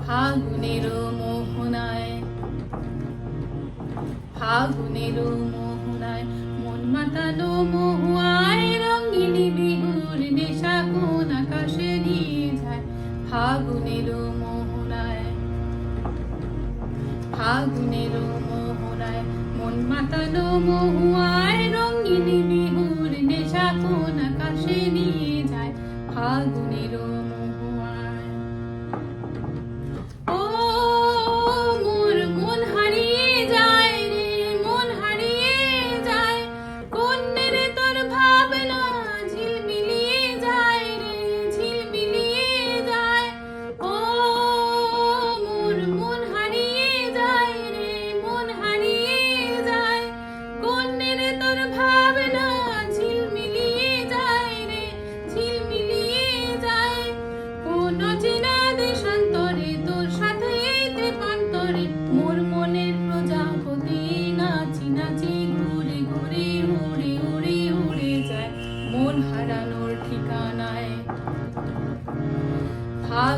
ফাগুনের মোহনায় ফাগুনের মোহনায় মন মাতানো মহুয়ায় রঙ্গিনী বিহুর নেশা কোন আকাশে নিয়ে যায় ফাগুনের মোহনায় ফাগুনের মোহনায় মন মাতানো মহুয়ায় রঙ্গিনী বিহুর নেশা কোন আকাশে নিয়ে যায় ফাগুনের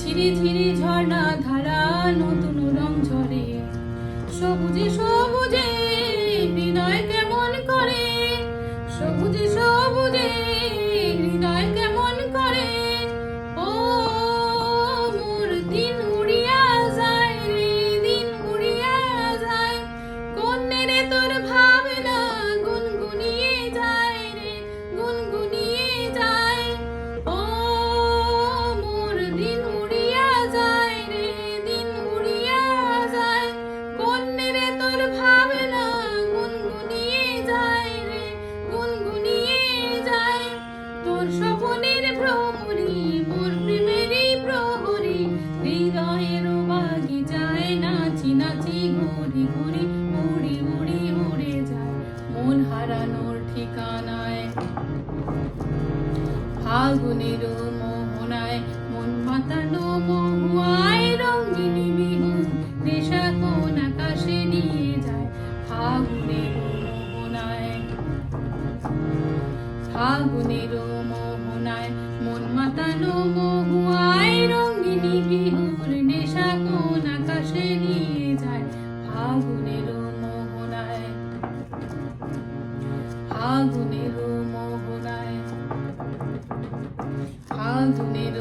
ঝিরি ঝিরি ঝর্ণা ধারা নতুন রং ঝরে। সবুজে সবুজে বিনয় কেমন করে? সবুজে সবুজে ঘুরি ঘুরি উড়ি উড়ি উড়ে যায় মন হারানোর ঠিকানায়। ফাগুনের মোহনায় মন মাতানো মহুয়ায় নেশা কোন আকাশে নিয়ে যায় ফাগুনের মোহনায়। ফাগুনের মোহনায় মন মাতানো মহুয়ায় ফাগুনের মোহনায় ফাগুনের